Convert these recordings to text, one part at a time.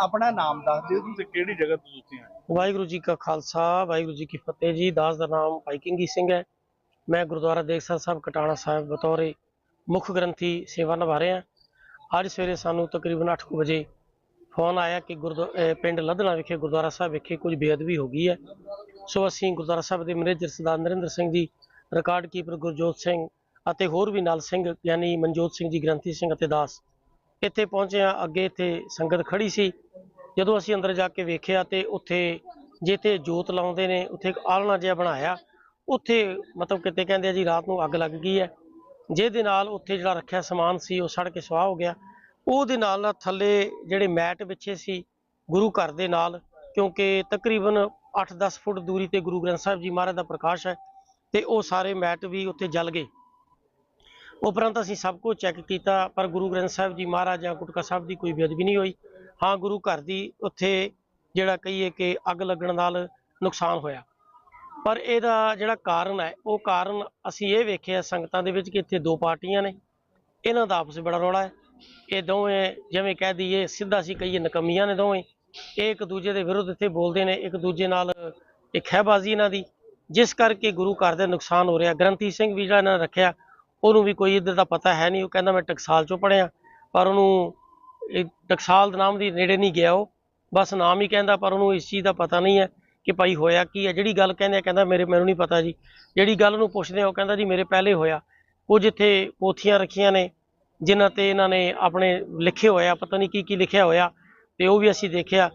ਆਪਣਾ ਨਾਮ ਦੱਸ ਦਿਓ ਤੁਸੀਂ ਕਿਹੜੀ ਜਗ੍ਹਾ ਤੋਂ ਤੁਸੀਂ ਆਏ? ਵਾਹਿਗੁਰੂ ਜੀ ਕਾ ਖਾਲਸਾ, ਵਾਹਿਗੁਰੂ ਜੀ ਕੀ ਫਤਿਹ ਜੀ। ਦਾਸ ਦਾ ਨਾਮ ਭਾਈ ਕਿੰਗੀ ਸਿੰਘ ਹੈ। ਮੈਂ ਗੁਰਦੁਆਰਾ ਦੇਖਸਰ ਸਾਹਿਬ ਕਟਾਣਾ ਸਾਹਿਬ ਬਤੌਰੇ ਮੁੱਖ ਗ੍ਰੰਥੀ ਸੇਵਾ ਨਿਭਾ ਰਿਹਾ ਅੱਜ ਸਵੇਰੇ ਸਾਨੂੰ ਤਕਰੀਬਨ 8 ਵਜੇ ਫੋਨ ਆਇਆ ਕਿ ਗੁਰਦੁਆ ਪਿੰਡ ਲਧਣਾ ਵਿਖੇ, ਗੁਰਦੁਆਰਾ ਸਾਹਿਬ ਵਿਖੇ ਕੁਝ ਬੇਅਦਬੀ ਹੋ ਗਈ ਹੈ। ਸੋ ਅਸੀਂ ਗੁਰਦੁਆਰਾ ਸਾਹਿਬ ਦੇ ਮੈਨੇਜਰ ਸਰਦਾਰ ਨਰਿੰਦਰ ਸਿੰਘ ਜੀ, ਰਿਕਾਰਡ ਕੀਪਰ ਗੁਰਜੋਤ ਸਿੰਘ ਅਤੇ ਹੋਰ ਵੀ ਨਾਲ ਸਿੰਘ, ਯਾਨੀ ਮਨਜੋਤ ਸਿੰਘ ਜੀ, ਗ੍ਰੰਥੀ ਸਿੰਘ ਅਤੇ ਦਾਸ ਇੱਥੇ ਪਹੁੰਚੇ ਹਾਂ। ਅੱਗੇ ਇੱਥੇ ਸੰਗਤ ਖੜੀ ਸੀ। ਜਦੋਂ ਅਸੀਂ ਅੰਦਰ ਜਾ ਕੇ ਵੇਖਿਆ ਤੇ ਉੱਥੇ ਜਿੱਥੇ ਜੋਤ ਲਾਉਂਦੇ ਨੇ, ਉੱਥੇ ਇੱਕ ਆਲਣਾ ਜਿਹਾ ਬਣਾਇਆ। ਉੱਥੇ ਮਤਲਬ ਕਿਤੇ ਕਹਿੰਦੇ ਆ ਜੀ ਰਾਤ ਨੂੰ ਅੱਗ ਲੱਗ ਗਈ ਹੈ। ਜਿਹਦੇ ਨਾਲ ਉੱਥੇ ਜਿਹੜਾ ਰੱਖਿਆ ਸਮਾਨ ਸੀ, ਉਹ ਸੜ ਕੇ ਸਵਾਹ ਹੋ ਗਿਆ। ਉਹਦੇ ਨਾਲ ਨਾਲ ਥੱਲੇ ਜਿਹੜੇ ਮੈਟ ਵਿਛੇ ਸੀ ਗੁਰੂ ਘਰ ਦੇ ਨਾਲ, ਕਿਉਂਕਿ ਤਕਰੀਬਨ 8-10 ਫੁੱਟ ਦੂਰੀ ਤੇ ਗੁਰੂ ਗ੍ਰੰਥ ਸਾਹਿਬ ਜੀ ਮਹਾਰਾਜ ਦਾ ਪ੍ਰਕਾਸ਼ ਹੈ ਤੇ ਉਹ ਸਾਰੇ ਮੈਟ ਵੀ ਉੱਥੇ ਜਲ ਗਏ। ਉਪਰੰਤ ਅਸੀਂ ਸਭ ਕੁਝ ਚੈੱਕ ਕੀਤਾ, ਪਰ ਗੁਰੂ ਗ੍ਰੰਥ ਸਾਹਿਬ ਜੀ ਮਹਾਰਾਜ ਜਾਂ ਗੁਟਕਾ ਸਾਹਿਬ ਦੀ ਕੋਈ ਬੇਅਦਬੀ ਨਹੀਂ ਹੋਈ। ਹਾਂ, ਗੁਰੂ ਘਰ ਦੀ ਉੱਥੇ ਜਿਹੜਾ ਕਹੀਏ ਕਿ ਅੱਗ ਲੱਗਣ ਨਾਲ ਨੁਕਸਾਨ ਹੋਇਆ। ਪਰ ਇਹਦਾ ਜਿਹੜਾ ਕਾਰਨ ਹੈ, ਉਹ ਕਾਰਨ ਅਸੀਂ ਇਹ ਵੇਖਿਆ ਸੰਗਤਾਂ ਦੇ ਵਿੱਚ ਕਿ ਇੱਥੇ ਦੋ ਪਾਰਟੀਆਂ ਨੇ। ਇਹਨਾਂ ਦਾ ਆਪਸ ਵਿੱਚ ਬੜਾ ਰੌਲਾ ਹੈ। ਇਹ ਦੋਵੇਂ ਜਿਵੇਂ ਕਹਿ ਦਈਏ, ਸਿੱਧਾ ਸੀ ਕਹੀਏ ਨਕਮੀਆਂ ਨੇ ਦੋਵੇਂ। ਇਹ ਇੱਕ ਦੂਜੇ ਦੇ ਵਿਰੁੱਧ ਇੱਥੇ ਬੋਲਦੇ ਨੇ, ਇੱਕ ਦੂਜੇ ਨਾਲ ਇੱਕ ਖਹਿਬਾਜ਼ੀ ਇਹਨਾਂ ਦੀ। ਜਿਸ ਕਰਕੇ ਗੁਰੂ ਘਰ ਦੇ ਨੁਕਸਾਨ ਹੋ ਰਿਹਾ। ਗ੍ਰੰਥੀ ਸਿੰਘ ਵੀ ਜਿਹੜਾ ਇਹਨਾਂ ਨੇ ਰੱਖਿਆ ਉਹਨੂੰ ਵੀ ਕੋਈ ਇੱਧਰ ਦਾ ਪਤਾ ਹੈ ਨਹੀਂ, ਉਹ ਕਹਿੰਦਾ ਮੈਂ ਟਕਸਾਲ ਚੋਂ ਪੜਿਆ ਪਰ ਉਹਨੂੰ ਇਹ ਟਕਸਾਲ ਦੇ ਨਾਮ ਦੀ ਨੇੜੇ ਨਹੀਂ ਗਿਆ ਉਹ। ਬਸ ਨਾਮ ਹੀ ਕਹਿੰਦਾ, ਪਰ ਉਹਨੂੰ ਇਸ ਚੀਜ਼ ਦਾ ਪਤਾ ਨਹੀਂ ਹੈ ਕਿ ਭਾਈ ਹੋਇਆ ਕੀ ਹੈ। ਜਿਹੜੀ ਗੱਲ ਕਹਿੰਦੇ ਆ, ਕਹਿੰਦਾ ਮੇਰੇ, ਮੈਨੂੰ ਨਹੀਂ ਪਤਾ ਜੀ। ਜਿਹੜੀ ਗੱਲ ਨੂੰ ਪੁੱਛਦੇ ਆ, ਉਹ ਕਹਿੰਦਾ ਜੀ ਮੇਰੇ ਪਹਿਲੇ ਹੋਇਆ। ਕੁਝ ਇੱਥੇ ਪੋਥੀਆਂ ਰੱਖੀਆਂ ਨੇ, ਜਿਨ੍ਹਾਂ ਤੇ ਇਹਨਾਂ ਨੇ ਆਪਣੇ ਲਿਖੇ ਹੋਇਆ ਪਤਾ ਨਹੀਂ ਕੀ ਕੀ ਲਿਖਿਆ ਹੋਇਆ, ਤੇ ਉਹ ਵੀ ਅਸੀਂ ਦੇਖਿਆ।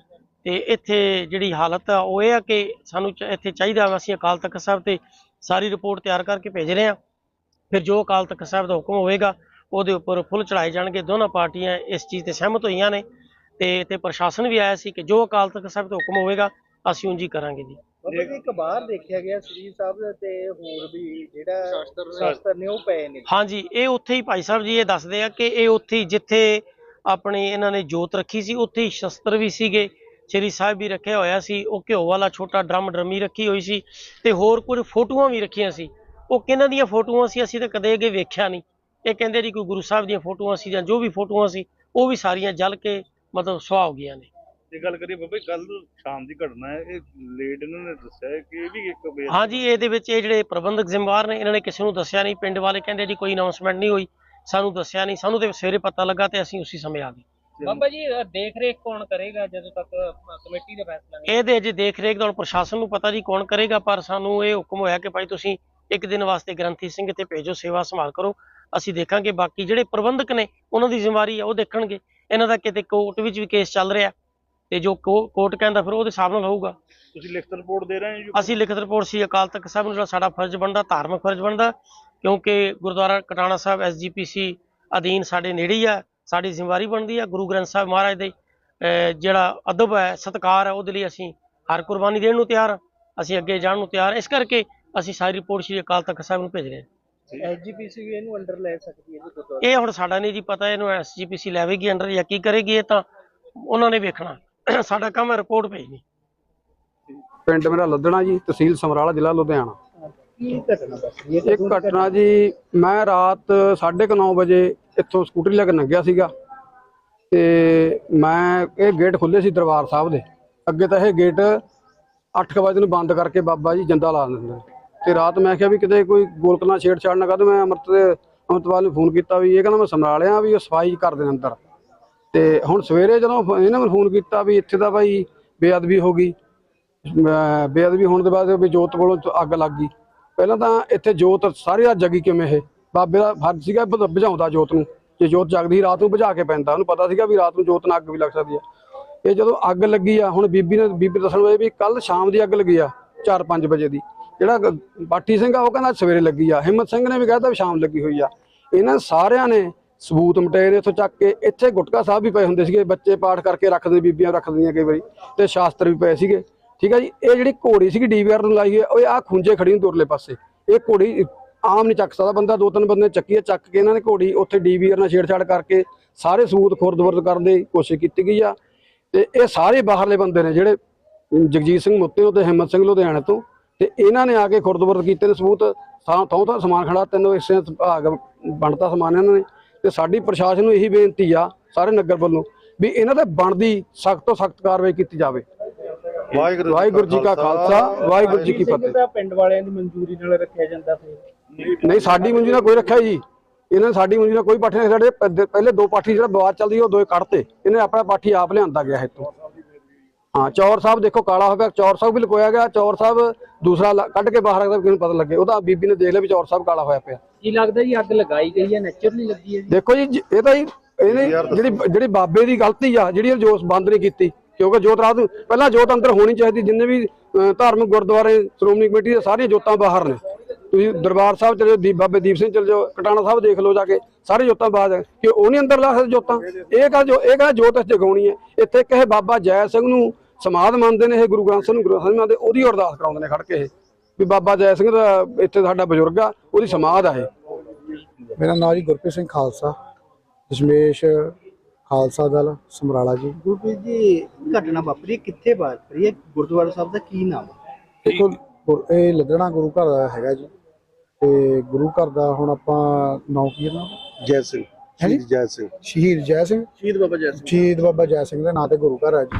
ਤੇ ਇੱਥੇ ਜਿਹੜੀ ਹਾਲਤ ਆ, ਉਹ ਇਹ ਆ ਕਿ ਸਾਨੂੰ ਇੱਥੇ ਚਾਹੀਦਾ ਵਾ, ਅਸੀਂ ਅਕਾਲ ਤਖਤ ਸਾਹਿਬ ਤੇ ਸਾਰੀ ਰਿਪੋਰਟ ਤਿਆਰ ਕਰਕੇ ਭੇਜ ਰਹੇ ਹਾਂ ਫਿਰ ਜੋ ਅਕਾਲ ਤਖਤ ਸਾਹਿਬ ਦਾ ਹੁਕਮ ਹੋਵੇਗਾ ਉਹਦੇ ਉੱਪਰ ਫੁੱਲ ਚੜਾਏ ਜਾਣਗੇ। ਦੋਨਾਂ ਪਾਰਟੀਆਂ ਇਸ ਚੀਜ਼ ਤੇ ਸਹਿਮਤ ਹੋਈਆਂ ਨੇ ਤੇ ਤੇ ਪ੍ਰਸ਼ਾਸਨ ਵੀ ਆਇਆ ਸੀ ਕਿ ਜੋ ਅਕਾਲ ਤਖਤ ਸਾਹਿਬ ਦਾ ਹੁਕਮ ਹੋਵੇਗਾ ਅਸੀਂ ਉਂਝ ਹੀ ਕਰਾਂਗੇ ਜੀ। ਬਾਬਾ ਜੀ ਇੱਕ ਬਾਹਰ ਦੇਖਿਆ ਗਿਆ ਸ੍ਰੀ ਸਾਹਿਬ ਤੇ ਹੋਰ ਵੀ ਜਿਹੜਾ ਸ਼ਾਸਤਰ ਨੇ ਉਹ ਪਏ ਨੇ। ਹਾਂਜੀ ਇਹ ਉੱਥੇ ਹੀ ਭਾਈ ਸਾਹਿਬ ਜੀ ਇਹ ਦੱਸਦੇ ਆ ਕਿ ਇਹ ਉੱਥੇ ਹੀ ਜਿੱਥੇ ਆਪਣੀ ਇਹਨਾਂ ਨੇ ਜੋਤ ਰੱਖੀ ਸੀ ਉੱਥੇ ਹੀ ਸ਼ਸਤਰ ਵੀ ਸੀਗੇ। ਸ੍ਰੀ ਸਾਹਿਬ ਵੀ ਰੱਖਿਆ ਹੋਇਆ ਸੀ ਉਹ ਘਿਓ ਵਾਲਾ ਛੋਟਾ ਡਰਮ ਡਰਮੀ ਰੱਖੀ ਹੋਈ ਸੀ ਤੇ ਹੋਰ ਕੁਝ ਫੋਟੋਆਂ ਵੀ ਰੱਖੀਆਂ ਸੀ। ਉਹ ਕਿਹਨਾਂ ਦੀਆਂ ਫੋਟੋਆਂ ਸੀ? ਅਸੀਂ ਤਾਂ ਕਦੇ ਅੱਗੇ ਵੇਖਿਆ ਨਹੀਂ। ਇਹ ਕਹਿੰਦੇ ਜੀ ਕੋਈ ਗੁਰੂ ਸਾਹਿਬ ਦੀਆਂ ਫੋਟੋਆਂ ਸੀ ਜਾਂ ਜੋ ਵੀ ਫੋਟੋਆਂ ਸੀ ਉਹ ਵੀ ਸਾਰੀਆਂ ਜਲ ਕੇ ਮਤਲਬ ਸੁਆਹ ਹੋ ਗਈਆਂ ਨੇ। ਇਹ ਗੱਲ ਕਰੀਏ ਬਾਬਾ ਕੱਲ ਸ਼ਾਮ ਦੀ ਘਟਨਾ ਹੈ ਇਹ ਲੇਟ ਇਹਨਾਂ ਨੇ ਦੱਸਿਆ ਹੈ ਕਿ ਇਹ ਵੀ ਇੱਕ ਬੇ ਹਾਂਜੀ ਇਹਦੇ ਵਿੱਚ ਇਹ ਜਿਹੜੇ ਪ੍ਰਬੰਧਕ ਜ਼ਿੰਮੇਵਾਰ ਨੇ ਇਹਨਾਂ ਨੇ ਕਿਸੇ ਨੂੰ ਦੱਸਿਆ ਨਹੀਂ। ਪਿੰਡ ਵਾਲੇ ਕਹਿੰਦੇ ਜੀ ਕੋਈ ਅਨਾਉਂਸਮੈਂਟ ਨਹੀਂ ਹੋਈ ਸਾਨੂੰ ਦੱਸਿਆ ਨਹੀਂ। ਸਾਨੂੰ ਤੇ ਸਵੇਰੇ ਪਤਾ ਲੱਗਾ ਤੇ ਅਸੀਂ ਉਸੇ ਸਮੇਂ ਆ ਗਏ। ਬਾਬਾ ਜੀ ਦੇਖ ਰੇਖ ਕੌਣ ਕਰੇਗਾ ਜਦੋਂ ਤੱਕ ਕਮੇਟੀ ਦਾ ਫੈਸਲਾ ਨਹੀਂ ਇਹਦੇ ਅਜੇ ਦੇਖ ਰੇਖ ਦਾ ਹੁਣ ਪ੍ਰਸ਼ਾਸਨ ਨੂੰ ਪਤਾ ਜੀ ਕੌਣ ਕਰੇਗਾ ਪਰ ਸਾਨੂੰ ਇਹ ਹੁਕਮ ਹੋਇਆ ਕਿ ਭਾਈ ਤੁਸੀਂ ਇੱਕ ਦਿਨ ਵਾਸਤੇ ਗ੍ਰੰਥੀ ਸਿੰਘ ਇੱਥੇ ਭੇਜੋ ਸੇਵਾ ਸੰਭਾਲ ਕਰੋ। ਅਸੀਂ ਦੇਖਾਂਗੇ ਬਾਕੀ ਜਿਹੜੇ ਪ੍ਰਬੰਧਕ ਨੇ ਉਹਨਾਂ ਦੀ ਜ਼ਿੰਮੇਵਾਰੀ ਆ ਉਹ ਦੇਖਣਗੇ। ਇਹਨਾਂ ਦਾ ਕਿਤੇ ਕੋਰਟ ਵਿੱਚ ਵੀ ਕੇਸ ਚੱਲ ਰਿਹਾ। ਤੇ ਜੋ ਕੋਰਟ ਕਹਿੰਦਾ ਫਿਰ ਉਹਦੇ ਹਿਸਾਬ ਨਾਲ ਹੋਊਗਾ। ਤੁਸੀਂ ਲਿਖਤ ਰਿਪੋਰਟ ਦੇ ਰਹੇ ਹੋ ਅਸੀਂ ਲਿਖਤ ਰਿਪੋਰਟ ਸੀ ਅਕਾਲ ਤਖਤ ਸਾਹਿਬ ਨੂੰ ਜਿਹੜਾ ਸਾਡਾ ਫਰਜ਼ ਬਣਦਾ ਧਾਰਮਿਕ ਫਰਜ਼ ਬਣਦਾ ਕਿਉਂਕਿ ਗੁਰਦੁਆਰਾ ਕਟਾਣਾ ਸਾਹਿਬ ਐਸਜੀਪੀਸੀ ਅਧੀਨ ਸਾਡੇ ਨੇੜੇ ਹੀ ਆ ਸਾਡੀ ਜ਼ਿੰਮੇਵਾਰੀ ਬਣਦੀ ਆ ਗੁਰੂ ਗ੍ਰੰਥ ਸਾਹਿਬ ਮਹਾਰਾਜ ਦੇ ਜਿਹੜਾ ਅਦਬ ਹੈ ਸਤਿਕਾਰ ਹੈ ਉਹਦੇ ਲਈ ਅਸੀਂ ਹਰ ਕੁਰਬਾਨੀ ਦੇਣ ਨੂੰ ਤਿਆਰ ਹਾਂ ਅਸੀਂ ਅੱਗੇ ਜਾਣ ਨੂੰ ਤਿਆਰ ਹਾਂ। ਇਸ ਕਰਕੇ ਅਸੀਂ ਸਾਰੀ ਰਿਪੋਰਟ ਸ੍ਰੀ ਅਕਾਲ ਤਖਤ ਸਾਹਿਬ ਨੂੰ ਭੇਜ ਰਹੇ ਹਾਂ। ਐਸਜੀਪੀਸੀ ਵੀ ਇਹਨੂੰ ਅੰਡਰ ਲੈ ਸਕਦੀ ਹੈ ਜੀ ਗੁਰਦੁਆਰਾ ਇਹ ਹੁਣ ਸਾਡਾ ਨਹੀਂ ਜੀ ਪਤਾ ਇਹਨੂੰ ਐਸਜੀਪੀਸੀ ਲੈਵੇਗੀ ਅੰਡਰ ਜਾਂ ਕੀ ਕਰੇਗੀ ਇਹ ਤਾਂ ਉਹਨਾਂ ਨੇ ਵੇਖਣਾ। ਸਾਡਾ ਕੰਮ ਹੈ ਰਿਪੋਰਟ ਭੇਜਣੀ। ਪਿੰਡ ਮੇਰਾ ਲੱਦਣਾ ਜੀ ਤਹਿਸੀਲ ਸਮਰਾਲਾ ਜ਼ਿਲ੍ਹਾ ਲੁਧਿਆਣਾ। ਕੀ ਘਟਨਾ ਦੱਸੀ ਇੱਕ ਘਟਨਾ ਜੀ ਮੈਂ ਰਾਤ 9:30 ਵਜੇ ਇੱਥੋਂ ਸਕੂਟਰੀ ਲੈ ਕੇ ਲੰਘਿਆ ਸੀਗਾ ਤੇ ਮੈਂ ਇਹ ਗੇਟ ਖੁੱਲੇ ਸੀ ਦਰਬਾਰ ਸਾਹਿਬ ਦੇ। ਅੱਗੇ ਤਾਂ ਇਹ ਗੇਟ 8 ਵਜੇ ਨੂੰ ਬੰਦ ਕਰਕੇ ਬਾਬਾ ਜੀ ਜੰਦਾ ਲਾ ਦਿੰਦੇ ਨੇ। ਤੇ ਰਾਤ ਮੈਂ ਕਿਹਾ ਵੀ ਕਿਤੇ ਕੋਈ ਗੋਲਕਨਾ ਛੇੜਛਾੜ ਨਾ ਕਰ ਮੈਂ ਅਮਰਤ ਦੇ ਅਮਰਤਪਾਲ ਨੂੰ ਫੋਨ ਕੀਤਾ ਵੀ ਇਹ ਕਹਿੰਦਾ ਮੈਂ ਸਮਰਾ ਲਿਆ ਵੀ ਉਹ ਸਫ਼ਾਈ ਕਰ ਦੇਣ ਅੰਦਰ। ਤੇ ਹੁਣ ਸਵੇਰੇ ਜਦੋਂ ਇਹਨਾਂ ਨੂੰ ਫੋਨ ਕੀਤਾ ਵੀ ਇੱਥੇ ਤਾਂ ਭਾਈ ਬੇਅਦਬੀ ਹੋ ਗਈ। ਅਹ ਬੇਅਦਬੀ ਹੋਣ ਦੇ ਬਾਅਦ ਵੀ ਜੋਤ ਕੋਲੋਂ ਅੱਗ ਲੱਗ ਗਈ। ਪਹਿਲਾਂ ਤਾਂ ਇੱਥੇ ਜੋਤ ਸਾਰੀ ਰਾਤ ਜਗੀ ਕਿਵੇਂ ਇਹ? ਬਾਬੇ ਦਾ ਫਰਜ਼ ਸੀਗਾ ਬੁਝ- ਬੁਝਾਉਂਦਾ ਜੋਤ ਨੂੰ। ਜੇ ਜੋਤ ਜਗਦੀ ਰਾਤ ਨੂੰ ਬੁਝਾ ਕੇ ਪੈਂਦਾ, ਉਹਨੂੰ ਪਤਾ ਸੀਗਾ ਵੀ ਰਾਤ ਨੂੰ ਜੋਤ ਨਾਲ ਅੱਗ ਵੀ ਲੱਗ ਸਕਦੀ ਆ। ਇਹ ਜਦੋਂ ਅੱਗ ਲੱਗੀ ਆ, ਹੁਣ ਬੀਬੀ ਨੇ ਬੀਬੀ ਦੱਸਣ ਹੋਏ ਵੀ ਕੱਲ ਸ਼ਾਮ ਦੀ ਅੱਗ ਲੱਗੀ ਆ 4-5 ਵਜੇ ਦੀ। ਜਿਹੜਾ ਗ- ਬਾਠੀ ਸਿੰਘ ਆ ਉਹ ਕਹਿੰਦਾ ਸਵੇਰੇ ਲੱਗੀ ਆ। ਹਿੰਮਤ ਸਿੰਘ ਨੇ ਵੀ ਕਹਿਤਾ ਵੀ ਸ਼ਾਮ ਲੱਗੀ ਹੋਈ ਆ। ਇਹਨਾਂ ਸਾਰਿਆਂ ਨੇ ਸਬੂਤ ਮਟੇ ਨੇ ਇੱਥੋਂ ਚੱਕ ਕੇ ਇੱਥੇ ਗੁਟਕਾ ਸਾਹਿਬ ਵੀ ਪਏ ਹੁੰਦੇ ਸੀਗੇ ਬੱਚੇ ਪਾਠ ਕਰਕੇ ਰੱਖਦੇ ਬੀਬੀਆਂ ਰੱਖ ਦਿੰਦੀਆਂ ਕਈ ਵਾਰੀ ਤੇ ਸ਼ਾਸਤਰ ਵੀ ਪਏ ਸੀਗੇ। ਠੀਕ ਆ ਜੀ? ਇਹ ਜਿਹੜੀ ਘੋੜੀ ਸੀਗੀ ਡੀਵੀਆਰ ਨੂੰ ਲਾਈ ਹੈ, ਉਹ ਆ ਖੁੰਝੇ ਖੜੀ ਨੂੰ ਦੁਰਲੇ ਪਾਸੇ। ਇਹ ਘੋੜੀ ਆਮ ਨਹੀਂ ਚੱਕ ਸਕਦਾ ਬੰਦਾ ਦੋ ਤਿੰਨ ਬੰਦੇ ਚੱਕੀ ਹੈ ਚੱਕ ਕੇ ਇਹਨਾਂ ਨੇ ਘੋੜੀ ਉੱਥੇ ਡੀਵੀਆਰ ਨਾਲ ਛੇੜਛਾੜ ਕਰਕੇ ਸਾਰੇ ਸਬੂਤ ਖੁਰਦਬਰਦ ਕਰਨ ਦੀ ਕੋਸ਼ਿਸ਼ ਕੀਤੀ ਗਈ ਆ। ਤੇ ਇਹ ਸਾਰੇ ਬਾਹਰਲੇ ਬੰਦੇ ਨੇ ਜਿਹੜੇ ਜਗਜੀਤ ਸਿੰਘ ਮੁੱਤੇ ਤੇ ਹਿੰਮਤ ਸਿੰਘ ਲੁਧਿਆਣੇ ਤੋਂ ਤੇ ਇਹਨਾਂ ਨੇ ਆ ਕੇ ਖੁਰਦਬਰਦ ਕੀਤੇ ਨੇ ਸਬੂਤ ਥਾਂ ਥਾਂ ਤਾਂ ਸਮਾਨ ਖੜਾ ਤਿੰਨ ਹਿੱਸੇ ਭਾਗ ਬਣਤਾ ਸਮਾਨ ਇਹਨਾਂ ਨੇ। ਤੇ ਸਾਡੀ ਪ੍ਰਸ਼ਾਸਨ ਨੂੰ ਇਹੀ ਬੇਨਤੀ ਆ ਸਾਰੇ ਨਗਰ ਵੱਲੋਂ ਵੀ ਇਹਨਾਂ ਤੇ ਬਣਦੀ ਸਖਤ ਤੋਂ ਸਖਤ ਕਾਰਵਾਈ ਕੀਤੀ ਜਾਵੇ। ਵਾਹਿਗੁਰੂ ਜੀ ਕਾ ਖਾਲਸਾ। ਵਾਹਿਗੁਰੂ ਜੀ ਕੀ ਫਤਿਹ। ਪਿੰਡ ਵਾਲਿਆਂ ਦੀ ਮਨਜ਼ੂਰੀ ਨਾਲ ਰੱਖਿਆ ਜਾਂਦਾ ਸੀ। ਨਹੀਂ ਸਾਡੀ ਮੁੰਜੀ ਨਾਲ ਕੋਈ ਰੱਖਿਆ ਜੀ। ਇਹਨਾਂ ਨੇ ਸਾਡੀ ਮੁੰਜੀ ਨਾਲ ਕੋਈ ਪਾਠੀ ਨਹੀਂ ਸਾਡੇ ਪਹਿਲੇ ਦੋ ਪਾਠੀ ਜਿਹੜਾ ਵਿਵਾਦ ਚੱਲਦੀ ਉਹ ਦੋਏ ਕੱਢਤੇ। ਇਹਨੇ ਆਪਣਾ ਪਾਠੀ ਆਪ ਲਿਆਂਦਾ ਗਿਆ ਇੱਥੋਂ। ਹਾਂ ਚੌਰ ਸਾਹਿਬ ਦੇਖੋ ਕਾਲਾ ਹੋ ਗਿਆ ਚੌਰ ਸਾਹਿਬ ਵੀ ਲਕੋਇਆ ਗਿਆ ਚੌਰ ਸਾਹਿਬ ਦੂਸਰਾ ਲ- ਕੱਢ ਕੇ ਬਾਹਰ ਰੱਖਦਾ ਕਿਸੇ ਨੂੰ ਪਤਾ ਲੱਗੇ। ਉਹਦਾ ਬੀਬੀ ਨੇ ਦੇਖ ਲਿਆ ਵੀ ਚੌਰ ਸਾਹਿਬ ਕਾਲਾ ਹੋਇਆ ਪਿਆ। ਕੀ ਲੱਗਦਾ ਜੀ ਅੱਗ ਲਗਾਈ ਗਈ ਹੈ ਨੈਚੁਰਲੀ ਲੱਗੀ ਹੈ ਜੀ? ਦੇਖੋ ਜੀ ਜ- ਇਹ ਤਾਂ ਜੀ ਇਹਨੇ ਜਿਹੜੀ ਜਿਹੜੀ ਬਾਬੇ ਦੀ ਗਲਤੀ ਆ ਜਿਹੜੀ ਇਹ ਜੋਤ ਬੰਦ ਨਹੀਂ ਕੀਤੀ। ਕਿਉਂਕਿ ਜੋਤ ਰਾਤ ਨੂੰ ਪਹਿਲਾਂ ਜੋਤ ਅੰਦਰ ਹੋਣੀ ਚਾਹੀਦੀ ਜਿੰਨੇ ਵੀ ਧਾਰਮਿਕ ਗੁਰਦੁਆਰੇ ਸ਼੍ਰੋਮਣੀ ਕਮੇਟੀ ਦੇ ਸਾਰੀਆਂ ਜੋਤਾਂ ਬਾਹਰ ਨੇ। ਤੁਸੀਂ ਦਰਬਾਰ ਸਾਹਿਬ ਚਲੇ ਜਾਓ ਦੀਪ ਬਾਬੇ ਦੀਪ ਸਿੰਘ ਚਲੇ ਜਾਓ ਕਟਾਣਾ ਸਾਹਿਬ ਦੇਖ ਲਓ ਜਾ ਕੇ ਸਾਰੇ ਜੋਤਾਂ ਬਾਹਰ ਹੈ ਕਿ ਉਹ ਨਹੀਂ ਅੰਦਰ ਲਾ ਸਕਦੇ ਜੋਤਾਂ? ਇਹ ਕਹ ਜੋ ਇਹ ਕਹ ਜੋਤ ਅਸੀਂ ਜਗਾਉਣੀ ਹੈ। ਇੱਥੇ ਕਹੇ ਬਾਬਾ ਜੈ ਸਿੰਘ ਨੂੰ ਸਮਾਧ ਮੰਨਦੇ ਨੇ ਇਹ ਗੁਰੂ ਗ੍ਰੰਥ ਸਾਹਿਬ ਨੂੰ ਗੁਰੂ ਸਾਹਿਬ ਮੰਨਦੇ ਉਹਦੀ ਅਰਦਾਸ ਕਰਾਉਂਦੇ ਨੇ ਖੜ ਕੇ ਇਹ ਵੀ ਬਾਬਾ ਜੈ ਸਿੰਘ ਦਾ ਇੱਥੇ ਸਾਡਾ ਬਜ਼ੁਰਗ ਆ ਉਹਦੀ ਸਮਾਧ ਆ ਇਹ। ਮੇਰਾ ਨਾਮ ਜੀ ਗੁਰਪ੍ਰੀਤ ਸਿੰਘ ਖਾਲਸਾ ਦਸ਼ਮੇਸ਼ ਖਾਲਸਾ ਦਲ ਸਮਰਾਲਾ ਜੀ। ਗੁਰਪ੍ਰੀਤ ਜੀ ਘਟਨਾ ਵਾਪਰੀ ਕਿੱਥੇ ਵਾਪਰੀ? ਹੈ ਗੁਰਦੁਆਰਾ ਸਾਹਿਬ ਦਾ ਕੀ ਨਾਮ ਹੈ ਦੇਖੋ ਗੁਰ- ਇਹ ਲੱਦਣਾ ਗੁਰੂ ਘਰ ਦਾ ਹੈਗਾ ਜੀ। ਤੇ ਗੁਰੂ ਘਰ ਦਾ ਹੁਣ ਆਪਾਂ ਨਾਂ ਕੀ ਨਾ ਜੈ ਸਿੰਘ ਹਾਂਜੀ? ਸ਼ਹੀਦ ਜੈ ਸਿੰਘ। ਸ਼ਹੀਦ ਜੈ ਸਿੰਘ। ਸ਼ਹੀਦ ਬਾਬਾ ਜੈ ਸਿੰਘ। ਸ਼ਹੀਦ ਬਾਬਾ ਜੈ ਸਿੰਘ ਦੇ ਨਾਂ ਤੇ ਗੁਰੂ ਘਰ ਹੈ ਜੀ।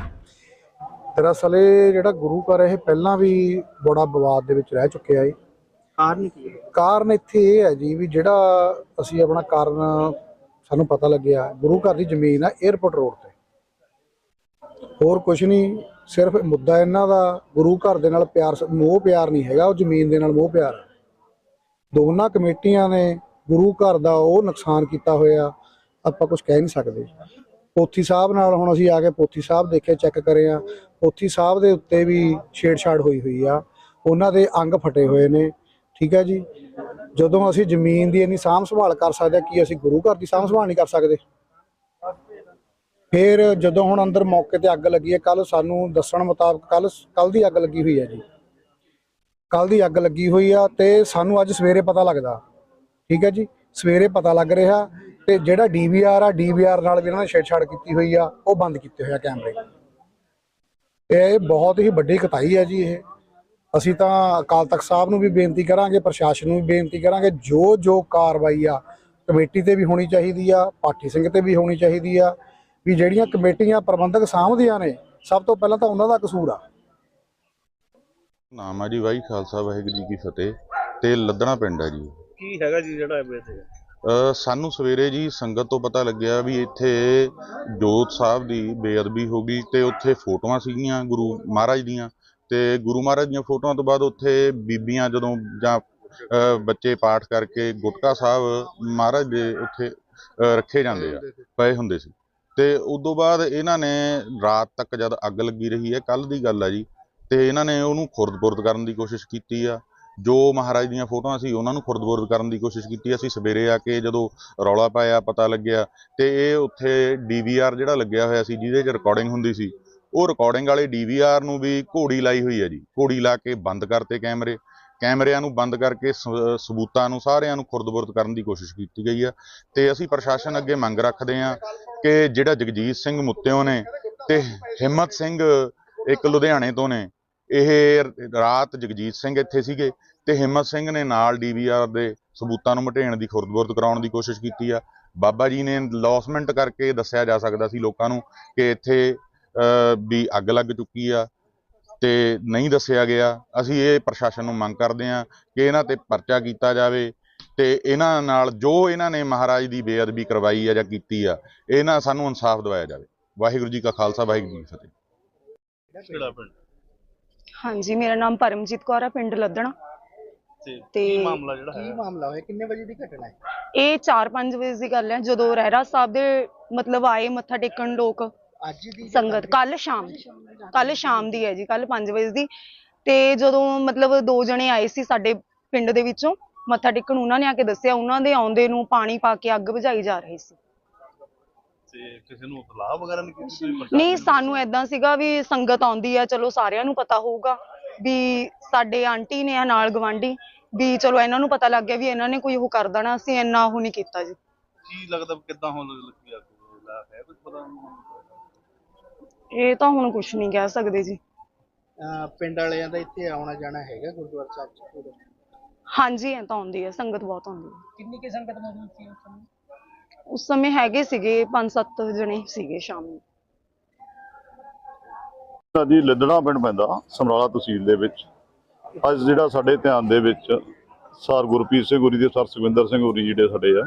ਦਰਅਸਲ ਇਹ ਜਿਹੜਾ ਗੁਰੂ ਘਰ ਹੈ ਇਹ ਪਹਿਲਾਂ ਵੀ ਬੜਾ ਵਿਵਾਦ ਦੇ ਵਿੱਚ ਰਹਿ ਚੁੱਕਿਆ ਹੈ। ਕਾਰਨ ਕੀ ਹੈ? ਕਾਰਨ ਇੱਥੇ ਇਹ ਹੈ ਜੀ ਵੀ ਜਿਹੜਾ ਅਸੀਂ ਆਪਣਾ ਕਾਰਨ ਸਾਨੂੰ ਪਤਾ ਲੱਗਿਆ ਗੁਰੂ ਘਰ ਦੀ ਜ਼ਮੀਨ ਆ 에어ਪੋਰਟ ਰੋਡ ਤੇ। ਹੋਰ ਕੁਝ ਨਹੀਂ ਸਿਰਫ ਮੁੱਦਾ ਇਹਨਾਂ ਦਾ ਗੁਰੂ ਘਰ ਦੇ ਨਾਲ ਪਿਆਰ ਸ- ਮੋਹ ਪਿਆਰ ਨਹੀਂ ਹੈਗਾ ਉਹ ਜ਼ਮੀਨ ਦੇ ਨਾਲ ਮੋਹ ਪਿਆਰ ਹੈ। ਦੋਨਾਂ ਕਮੇਟੀਆਂ ਨੇ ਗੁਰੂ ਘਰ ਦਾ ਉਹ ਨੁਕਸਾਨ ਕੀਤਾ ਹੋਇਆ ਆਪਾਂ ਕੁਝ ਕਹਿ ਨਹੀਂ ਸਕਦੇ। ਪੋਥੀ ਸਾਹਿਬ ਨਾਲ ਹੁਣ ਅਸੀਂ ਆ ਕੇ ਪੋਥੀ ਸਾਹਿਬ ਦੇਖੇ ਚੈੱਕ ਕਰੇ ਆ ਪੋਥੀ ਸਾਹਿਬ ਦੇ ਉੱਤੇ ਵੀ ਛੇੜਛਾੜ ਹੋਈ ਹੋਈ ਆ। ਉਹਨਾਂ ਦੇ ਅੰਗ ਫਟੇ ਹੋਏ ਨੇ, ਠੀਕ ਹੈ ਜੀ? ਜਦੋਂ ਅਸੀਂ ਜ਼ਮੀਨ ਦੀ ਇੰਨੀ ਸਾਂਭ ਸੰਭਾਲ ਕਰ ਸਕਦੇ ਕੀ ਅਸੀਂ ਗੁਰੂ ਘਰ ਦੀ ਸਾਂਭ ਸੰਭਾਲ ਨਹੀਂ ਕਰ ਸਕਦੇ? ਫਿਰ ਜਦੋਂ ਹੁਣ ਅੰਦਰ ਮੌਕੇ ਤੇ ਅੱਗ ਲੱਗੀ ਹੈ ਕੱਲ ਸਾਨੂੰ ਦੱਸਣ ਮੁਤਾਬਕ ਕੱਲ ਕੱਲ ਦੀ ਅੱਗ ਲੱਗੀ ਹੋਈ ਹੈ ਜੀ। ਕੱਲ ਦੀ ਅੱਗ ਲੱਗੀ ਹੋਈ ਆ ਤੇ ਸਾਨੂੰ ਅੱਜ ਸਵੇਰੇ ਪਤਾ ਲੱਗਦਾ, ਠੀਕ ਹੈ ਜੀ? ਸਵੇਰੇ ਪਤਾ ਲੱਗ ਰਿਹਾ ਤੇ ਜਿਹੜਾ ਡੀਵੀਆਰ ਆ ਡੀਵੀਆਰ ਨਾਲ ਵੀ ਇਹਨਾਂ ਨੇ ਛੇੜਛਾੜ ਕੀਤੀ ਹੋਈ ਆ, ਉਹ ਬੰਦ ਕੀਤੇ ਹੋਏ ਆ ਕੈਮਰੇ। ਇਹ ਬਹੁਤ ਹੀ ਵੱਡੀ ਕਤਾਈ ਹੈ ਜੀ ਇਹ। ਅਸੀਂ ਤਾਂ ਅਕਾਲ ਤਖਤ ਸਾਹਿਬ ਨੂੰ ਵੀ ਬੇਨਤੀ ਕਰਾਂਗੇ ਪ੍ਰਸ਼ਾਸਨ ਨੂੰ ਵੀ ਬੇਨਤੀ ਕਰਾਂਗੇ ਜੋ ਜੋ ਕਾਰਵਾਈ ਆ ਕਮੇਟੀ ਤੇ ਵੀ ਹੋਣੀ ਚਾਹੀਦੀ ਆ ਪਾਠੀ ਸਿੰਘ ਤੇ ਵੀ ਹੋਣੀ ਚਾਹੀਦੀ ਆ ਵੀ ਜਿਹੜੀਆਂ ਕਮੇਟੀਆਂ ਪ੍ਰਬੰਧਕ ਸਾਂਭਦੀਆਂ ਨੇ ਸਭ ਤੋਂ ਪਹਿਲਾਂ ਤਾਂ ਉਹਨਾਂ ਦਾ ਕਸੂਰ ਆ। ਨਾਮ ਆ ਜੀ ਵਾਹਿ ਖਾਲਸਾ ਵਾਹਿਗੁਰੂ ਜੀ ਕੀ ਫਤਿਹ ਤੇ ਲੱਦਣਾ ਪਿੰਡ ਹੈ ਜੀ। ਕੀ ਹੈਗਾ ਜੀ ਜਿਹੜਾ ਅ, ਸਾਨੂੰ ਸਵੇਰੇ ਜੀ ਸੰਗਤ ਤੋਂ ਪਤਾ ਲੱਗਿਆ ਵੀ ਇੱਥੇ ਜੋਤ ਸਾਹਿਬ ਦੀ ਬੇਅਦਬੀ ਹੋ ਗਈ ਤੇ ਉੱਥੇ ਫੋਟੋਆਂ ਸੀਗੀਆਂ ਗੁਰੂ ਮਹਾਰਾਜ ਦੀਆਂ ਤੇ ਗੁਰੂ ਮਹਾਰਾਜ ਦੀਆਂ ਫੋਟੋਆਂ ਤੋਂ ਬਾਅਦ ਉੱਥੇ ਬੀਬੀਆਂ ਜਦੋਂ ਜਾਂ ਬੱਚੇ ਪਾਠ ਕਰਕੇ ਗੁਟਕਾ ਸਾਹਿਬ ਮਹਾਰਾਜ ਦੇ ਉੱਥੇ ਅ, ਰੱਖੇ ਜਾਂਦੇ ਆ ਪਏ ਹੁੰਦੇ ਸੀ। ਤੇ ਉਦੋਂ ਬਾਅਦ ਇਹਨਾਂ ਨੇ ਰਾਤ ਤੱਕ ਜਦ ਅੱਗ ਲੱਗੀ ਰਹੀ ਹੈ ਕੱਲ ਦੀ ਗੱਲ ਆ ਜੀ ਤੇ ਇਹਨਾਂ ਨੇ ਉਹਨੂੰ ਖੁਰਦ-ਬੁਰਦ ਕਰਨ ਦੀ ਕੋਸ਼ਿਸ਼ ਕੀਤੀ ਆ। ਜੋ ਮਹਾਰਾਜ ਦੀਆਂ ਫੋਟੋਆਂ ਸੀ, ਉਹਨਾਂ ਨੂੰ ਖੁਰਦਬੁਰਦ ਕਰਨ ਦੀ ਕੋਸ਼ਿਸ਼ ਕੀਤੀ। ਅਸੀਂ ਸਵੇਰੇ ਆ ਕੇ ਜਦੋਂ ਰੌਲਾ ਪਾਇਆ, ਪਤਾ ਲੱਗਿਆ ਤੇ ਇਹ ਉੱਥੇ ਡੀਵੀਆਰ ਜਿਹੜਾ ਲੱਗਿਆ ਹੋਇਆ ਸੀ, ਜਿਹਦੇ 'ਚ ਰਿਕਾਰਡਿੰਗ ਹੁੰਦੀ ਸੀ, ਉਹ ਰਿਕਾਰਡਿੰਗ ਵਾਲੇ ਡੀਵੀਆਰ ਨੂੰ ਵੀ ਘੋੜੀ ਲਾਈ ਹੋਈ ਹੈ ਜੀ। ਘੋੜੀ ਲਾ ਕੇ ਬੰਦ ਕਰਤੇ ਕੈਮਰੇ। ਕੈਮਰਿਆਂ ਨੂੰ ਬੰਦ ਕਰਕੇ ਸ- ਸਬੂਤਾਂ ਨੂੰ ਸਾਰਿਆਂ ਨੂੰ ਖੁਰਦ-ਬੁਰਦ ਕਰਨ ਦੀ ਕੋਸ਼ਿਸ਼ ਕੀਤੀ ਗਈ ਆ ਤੇ ਅਸੀਂ ਪ੍ਰਸ਼ਾਸਨ ਅੱਗੇ ਮੰਗ ਰੱਖਦੇ ਹਾਂ ਕਿ ਜਿਹੜਾ ਜਗਜੀਤ ਸਿੰਘ ਮੁੱਤਿਓ ਨੇ ਤੇ ਹਿੰਮਤ ਸਿੰਘ ਇੱਕ ਲੁਧਿਆਣੇ ਤੋਂ ਨੇ ਇਹ ਰਾਤ ਜਗਜੀਤ ਸਿੰਘ ਇੱਥੇ ਸੀਗੇ ਤੇ ਹਿੰਮਤ ਸਿੰਘ ਨੇ ਨਾਲ ਡੀਵੀਆਰ ਦੇ ਸਬੂਤਾਂ ਨੂੰ ਮਟੇਣ ਦੀ ਖੁਰਦ-ਬੁਰਦ ਕਰਾਉਣ ਦੀ ਕੋਸ਼ਿਸ਼ ਕੀਤੀ ਆ। ਬਾਬਾ ਜੀ ਨੇ ਲੌਸਮੈਂਟ ਕਰਕੇ ਦੱਸਿਆ ਜਾ ਸਕਦਾ ਸੀ ਲੋਕਾਂ ਨੂੰ ਕਿ ਇੱਥੇ ਵੀ ਅੱਗ ਲੱਗ ਚੁੱਕੀ ਆ ਤੇ ਨਹੀਂ ਦੱਸਿਆ ਗਿਆ। ਅਸੀਂ ਇਹ ਪ੍ਰਸ਼ਾਸਨ ਨੂੰ ਮੰਗ ਕਰਦੇ ਹਾਂ ਕਿ ਇਹਨਾਂ ਤੇ ਪਰਚਾ ਕੀਤਾ ਜਾਵੇ ਤੇ ਇਹਨਾਂ ਨਾਲ ਜੋ ਇਹਨਾਂ ਨੇ ਮਹਾਰਾਜ ਦੀ ਬੇਅਦਬੀ ਕਰਵਾਈ ਆ ਜਾਂ ਕੀਤੀ ਆ, ਇਹਨਾਂ ਸਾਨੂੰ ਇਨਸਾਫ ਦਿਵਾਇਆ ਜਾਵੇ। ਵਾਹਿਗੁਰੂ ਜੀ ਕਾ ਖਾਲਸਾ, ਵਾਹਿਗੁਰੂ ਜੀ ਕੀ ਫਤਿਹ। ਹਾਂਜੀ ਮੇਰਾ ਨਾਮ ਪਰਮਜੀਤ ਕੌਰ ਹੈ ਪਿੰਡ ਲੱਦਣਾ। ਤੇ ਤੇ ਕੀ ਮਾਮਲਾ ਜਿਹੜਾ ਕੀ ਹੈ ਮਾਮਲਾ ਹੋਇਆ? ਕਿੰਨੇ ਵਜੇ ਦੀ ਘਟਨਾ ਹੈ? ਇਹ 4-5 ਵਜੇ ਦੀ ਗੱਲ ਹੈ ਜਦੋਂ ਰਹਿਰਾ ਸਾਹਿਬ ਦੇ ਮਤਲਬ ਆਏ ਮੱਥਾ ਟੇਕਣ ਲੋਕ। ਅੱਜ ਦੀ ਸੰਗਤ ਕੱਲ ਸ਼ਾਮ ਕੱਲ ਸ਼ਾਮ ਦੀ ਹੈ ਜੀ ਕੱਲ 5 ਵਜੇ ਦੀ। ਤੇ ਜਦੋਂ ਮਤਲਬ ਦੋ ਜਣੇ ਆਏ ਸੀ ਸਾਡੇ ਪਿੰਡ ਦੇ ਵਿੱਚੋਂ ਮੱਥਾ ਟੇਕਣ ਉਹਨਾਂ ਨੇ ਆ ਕੇ ਦੱਸਿਆ ਉਹਨਾਂ ਦੇ ਆਉਂਦੇ ਨੂੰ ਪਾਣੀ ਪਾ ਕੇ ਅੱਗ ਬੁਝਾਈ ਜਾ ਰਹੀ ਸੀ। ਤੇ ਕਿਸੇ ਨੂੰ ਇਤਲਾਹ ਵਗੈਰਾ ਨਹੀਂ ਕੀਤੀ ਤੁਸੀਂ ਪ੍ਰਸ਼ਾਸਨ ਨਹੀਂ ਨੂੰ? ਸਾਨੂੰ ਐਦਾਂ ਸੀਗਾ ਵੀ ਸੰਗਤ ਆਉਂਦੀ ਆ ਚਲੋ ਸਾਰਿਆਂ ਨੂੰ ਪਤਾ ਹੋਊਗਾ ਵੀ ਸਾਡੇ ਆਂਟੀ ਨੇ ਆ ਨਾਲ ਗਵਾਂਢੀ ਵੀ ਚਲੋ ਇਹਨਾਂ ਨੂੰ ਪਤਾ ਲੱਗ ਗਿਆ ਵੀ ਇਹਨਾਂ ਨੇ ਕੋਈ ਉਹ ਕਰ ਦੇਣਾ ਅਸੀਂ ਇੰਨਾ ਉਹ ਨਹੀਂ ਕੀਤਾ ਜੀ। ਕੀ ਲੱਗਦਾ ਕਿੱਦਾਂ ਹੁਣ ਲੱਗੀ ਆ ਕੋਈ ਹੈ ਕੁਝ ਪਤਾ ਨਹੀਂ ਇਹ ਤਾਂ ਹੁਣ ਕੁਝ ਨਹੀਂ ਕਹਿ ਸਕਦੇ ਜੀ। ਅਹ ਪਿੰਡ ਵਾਲਿਆਂ ਦਾ ਇੱਥੇ ਆਉਣਾ ਜਾਣਾ ਹੈਗਾ ਗੁਰਦੁਆਰਾ ਸਾਹਿਬ ਚ। ਹਾਂਜੀ ਐ ਤਾਂ ਆਉਂਦੀ ਹੈ ਸੰਗਤ ਬਹੁਤ ਆਉਂਦੀ ਹੈ। ਕਿੰਨੀ ਕੀ ਸੰਗਤ ਮੌਜੂਦ ਸੀ ਉਸ ਸਮੇਂ ਉਸ ਸਮੇਂ ਹੈਗੇ ਸੀਗੇ 5-7 ਜਣੇ ਸੀਗੇ ਸ਼ਾਮ ਨੂੰ। ਜੀ ਲੱਦਣਾ ਪਿੰਡ ਪੈਂਦਾ, ਸਮਰਾਲਾ ਤਹਿਸੀਲ ਦੇ ਵਿੱਚ। ਅੱਜ ਜਿਹੜਾ ਸਾਡੇ ਧਿਆਨ ਦੇ ਵਿੱਚ ਸਰ ਗੁਰਪ੍ਰੀਤ ਸਿੰਘ ਹੋਰੀ ਦੇ ਸਰ ਸੁਖਵਿੰਦਰ ਸਿੰਘ ਹੋਰੀ ਜਿਹੜੇ ਸਾਡੇ ਆ,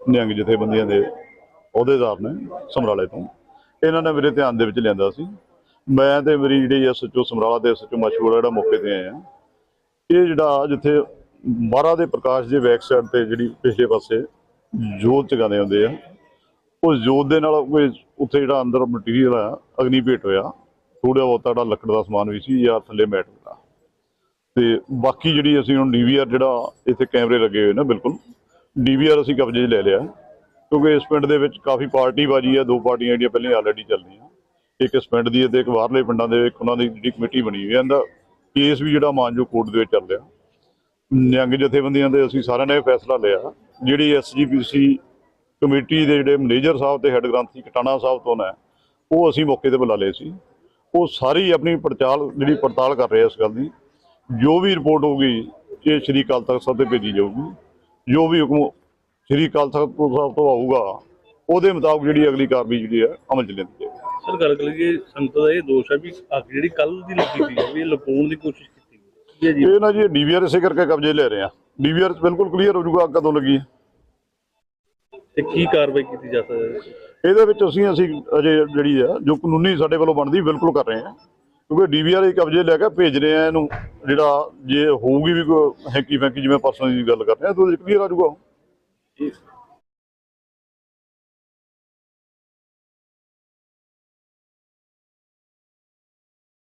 ਨਿਹੰਗ ਜਥੇਬੰਦੀਆਂ ਦੇ ਅਹੁਦੇਦਾਰ ਨੇ ਸਮਰਾਲੇ ਤੋਂ। ਇਹਨਾਂ ਨੇ ਮੇਰੇ ਧਿਆਨ ਦੇ ਵਿੱਚ ਲਿਆਂਦਾ ਸੀ। ਮੈਂ ਤੇ ਮੇਰੀ ਜਿਹੜੀ ਐਸਐਚਓ ਸਮਰਾਲਾ ਦੇ ਐਸਐਚਓ ਮਸ਼ਹੂਰ ਜਿਹੜਾ ਮੌਕੇ ਤੇ ਆਏ ਆ। ਇਹ ਜਿਹੜਾ ਜਿੱਥੇ ਬਾਰਾ ਦੇ ਪ੍ਰਕਾਸ਼ ਦੇ ਬੈਕ ਸਾਈਡ ਤੇ ਜਿਹੜੀ ਪਿਛਲੇ ਪਾਸੇ ਜੋਤ ਚਗਾਉਂਦੇ ਹੁੰਦੇ ਆ। ਉਸ ਜੋਤ ਦੇ ਨਾਲ ਕੋਈ ਉੱਥੇ ਜਿਹੜਾ ਅੰਦਰ ਮਟੀਰੀਅਲ ਆ, ਅਗਨੀ ਭੇਟ ਹੋਇਆ। ਥੋੜਾ ਬਹੁਤਾ ਜਿਹੜਾ ਲੱਕੜ ਦਾ ਸਮਾਨ ਵੀ ਸੀ, ਜਾਂ ਥੱਲੇ ਮੈਟ ਦਾ ਤੇ ਬਾਕੀ ਜਿਹੜੀ ਅਸੀਂ ਹੁਣ ਡੀਵੀਆਰ ਜਿਹੜਾ ਇੱਥੇ ਕੈਮਰੇ ਲੱਗੇ ਹੋਏ ਨੇ, ਬਿਲਕੁਲ। ਡੀਵੀਆਰ ਅਸੀਂ ਕਬਜ਼ੇ 'ਚ ਲੈ ਲਿਆ। ਕਿਉਂਕਿ ਇਸ ਪਿੰਡ ਦੇ ਵਿੱਚ ਕਾਫੀ ਪਾਰਟੀ ਬਾਜੀ ਆ, ਦੋ ਪਾਰਟੀਆਂ ਜਿਹੜੀਆਂ ਪਹਿਲਾਂ ਆਲਰੇਡੀ ਚੱਲ ਰਹੀਆਂ ਇੱਕ ਇਸ ਪਿੰਡ ਦੀ ਹੈ ਤੇ ਇੱਕ ਬਾਹਰਲੇ ਪਿੰਡਾਂ ਦੇ, ਇੱਕ ਉਹਨਾਂ ਦੀ ਜਿਹੜੀ ਕਮੇਟੀ ਬਣੀ ਹੋਈ ਹੈ ਇਹਦਾ ਕੇਸ ਵੀ ਜਿਹੜਾ ਮਾਨਜੋ ਕੋਰਟ ਦੇ ਵਿੱਚ ਚੱਲ ਰਿਹਾ। ਨਿਹੰਗ ਜਥੇਬੰਦੀਆਂ ਦੇ ਅਸੀਂ ਸਾਰਿਆਂ ਨੇ ਇਹ ਫੈਸਲਾ ਲਿਆ। ਜਿਹੜੀ ਐਸਜੀਪੀਸੀ ਕਮੇਟੀ ਦੇ ਜਿਹੜੇ ਮੈਨੇਜਰ ਸਾਹਿਬ ਤੇ ਹੈੱਡ ਗ੍ਰੰਥੀ ਕਟਾਣਾ ਸਾਹਿਬ ਤੋਂ ਨੇ ਉਹ ਅਸੀਂ ਮੌਕੇ ਤੇ ਬੁਲਾ ਲਏ ਸੀ। ਉਹ ਸਾਰੀ ਆਪਣੀ ਪੜਤਾਲ ਜਿਹੜੀ ਪੜਤਾਲ ਕਰ ਰਹੇ ਇਸ ਗੱਲ ਦੀ ਜੋ ਵੀ ਰਿਪੋਰਟ ਹੋਊਗੀ ਇਹ ਸ਼੍ਰੀ ਅਕਾਲ ਤਖਤ ਸਾਹਿਬ ਤੇ ਭੇਜੀ ਜਾਊਗੀ। ਜੋ ਵੀ ਹੁਕਮ ਸ਼੍ਰੀ ਅਕਾਲ ਤਖਤ ਸਾਹਿਬ ਤੋਂ ਆਊਗਾ ਉਹਦੇ ਮੁਤਾਬਕ ਜਿਹੜੀ ਅਗਲੀ ਕਾਰਵਾਈ ਜਿਹੜੀ ਹੈ ਅਮਲ ਚ ਲੈਂਦੀ ਜਾਏਗੀ ਸਰ ਗੱਲ ਕਰੀਏ ਸੰਗਤ ਦਾ ਇਹ ਦੋਸ਼ ਹੈ ਵੀ ਅੱਗ ਜਿਹੜੀ ਕੱਲ ਦੀ ਲੱਗੀ ਸੀ ਵੀ ਇਹ ਲਪਾਉਣ ਦੀ ਕੋਸ਼ਿਸ਼ ਕੀਤੀ ਗਈ ਇਹ ਨਾ ਜੀ ਡੀਵੀਆਰ ਇਸੇ ਕਰਕੇ ਕਬਜ਼ੇ ਲੈ ਰਹੇ ਆ। ਡੀਵੀਆਰ ਬਿਲਕੁਲ ਕਲੀਅਰ ਹੋ ਜਾਊਗਾ ਅੱਗ ਕਦੋਂ ਲੱਗੀ ਹੈ। ਤੇ ਕੀ ਕਾਰਵਾਈ ਕੀਤੀ ਜਾ ਸਕਦੀ ਹੈ? ਇਹਦੇ ਵਿੱਚ ਅਸੀਂ ਅਸੀਂ ਅਜੇ ਜਿਹੜੀ ਆ ਜੋ ਕਾਨੂੰਨੀ ਸਾਡੇ ਵੱਲੋਂ ਬਣਦੀ ਬਿਲਕੁਲ ਕਰ ਰਹੇ ਹਾਂ। ਕਿਉਂਕਿ ਡੀਵੀਆਰ ਹੀ ਕਬਜ਼ੇ ਲੈ ਕੇ ਭੇਜ ਰਹੇ ਆ ਇਹਨੂੰ ਜਿਹੜਾ ਜੇ ਹੋਊਗੀ ਵੀ ਕੋਈ ਹੈਂਕੀ ਫੈਂਕੀ ਜਿਵੇਂ ਪਰਸਨ ਦੀ ਗੱਲ ਕਰ ਰਹੇ ਆ ਤਾਂ ਕਲੀਅਰ ਆ ਜਾਊਗਾ ਇਹ